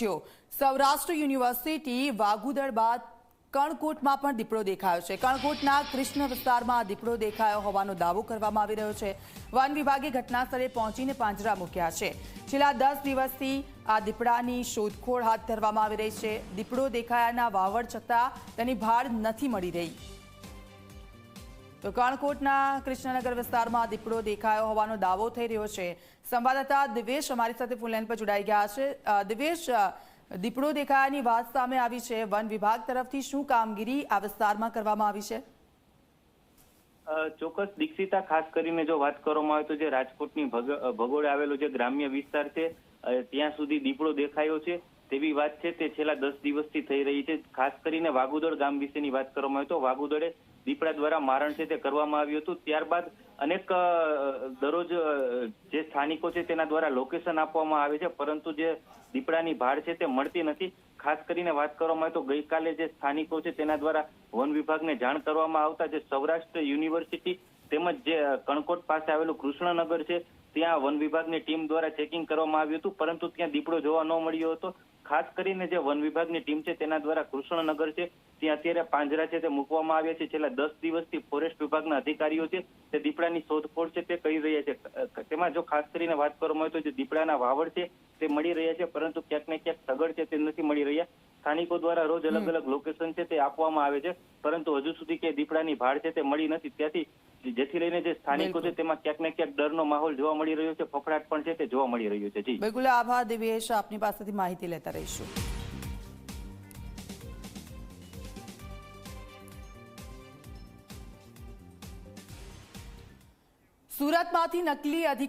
પહોંચ્યો. સૌરાષ્ટ્ર યુનિવર્સિટી વાગુદળ બાદ કણકોટમાં પણ દીપડો દેખાયો છે. કણકોટના કૃષ્ણ વિસ્તારમાં દીપડો દેખાયો હોવાનો દાવો કરવામાં આવી રહ્યો છે. વન વિભાગે ઘટના સ્થળે પહોંચીને પાંજરા મૂક્યા છે. છેલ્લા દસ દિવસથી આ દીપડાની શોધખોળ હાથ ધરવામાં આવી રહી છે. દીપડો દેખાયાના વાવડ છતાં તેની ભાળ નથી મળી રહી. તો કાણકોટના કૃષ્ણનગર વિસ્તારમાં દીપડો દેખાયો હોવાનો દાવો થઈ રહ્યો છે. સંવાદદાતા દિવેશ અમારી સાથે ફૂલલાઈન પર જોડાઈ ગયા છે. દિવેશ દીપડો દેખાયાની વાત સામે આવી છે. વન વિભાગ તરફથી શું કામગીરી આ વિસ્તારમાં કરવામાં આવી છે? ચોક્કસ દીક્ષિતા ખાસ કરીને જો વાત કરવામાં આવે તો જે રાજકોટની ભગોળે આવેલો જે ગ્રામ્ય વિસ્તાર છે ત્યાં સુધી દીપડો દેખાયો છે. તેવી વાત છે, તે છેલ્લા દસ દિવસથી થઈ રહી છે. ખાસ કરીને વાગુદળ ગામ વિશેની વાત કરવામાં આવે તો વાગુદળે દીપડા દ્વારા મારણ છે તે કરવામાં આવ્યું હતું. ત્યારબાદ અનેક દરરોજ જે સ્થાનિકો છે તેના દ્વારા લોકેશન આપવામાં આવે છે, પરંતુ જે દીપડાની ભાડ છે તે મળતી નથી. ખાસ કરીને વાત કરવામાં આવે તો ગઈકાલે જે સ્થાનિકો છે તેના દ્વારા વન વિભાગને જાણ કરવામાં આવતા જે સૌરાષ્ટ્ર યુનિવર્સિટી તેમજ જે કણકોટ પાસે આવેલું કૃષ્ણનગર છે ત્યાં વન વિભાગની ટીમ દ્વારા ચેકિંગ કરવામાં આવ્યું હતું, પરંતુ ત્યાં દીપડો જોવા ન મળ્યો હતો. ખાસ કરીને જે વન વિભાગની ટીમ છે તેના દ્વારા કૃષ્ણનગર છે, ત્યાં અત્યારે પાંજરા છે તે મૂકવામાં આવ્યા છે. છેલ્લા દસ દિવસથી ફોરેસ્ટ વિભાગના અધિકારીઓ છે તે દીપડાની શોધખોળ છે તે કરી રહ્યા છે. તેમાં જો ખાસ કરીને વાત કરવામાં આવે તો જે દીપડાના વાવડ છે તે મળી રહ્યા છે, પરંતુ ક્યાંક ને ક્યાંક સગડ છે તે નથી મળી રહ્યા. સ્થાનિકો દ્વારા રોજ અલગ અલગ લોકેશન છે તે આપવામાં આવે છે. પરંતુ હજુ સુધી કે દીપડાની ભાડ છે તે મળી નથી. ત્યાંથી જેથી લઈને જે સ્થાનિકો છે તેમાં ક્યાંક ને ક્યાંક ડરનો માહોલ જોવા મળી રહ્યો છે. ફફડાટ પણ છે તે જોવા મળી રહ્યું છે. જી. બિલકુલ આભાર દિવ્યેશ આપની પાસેથી માહિતી લેતા રહીશું. સુરતમાંથી નકલી અધિકારી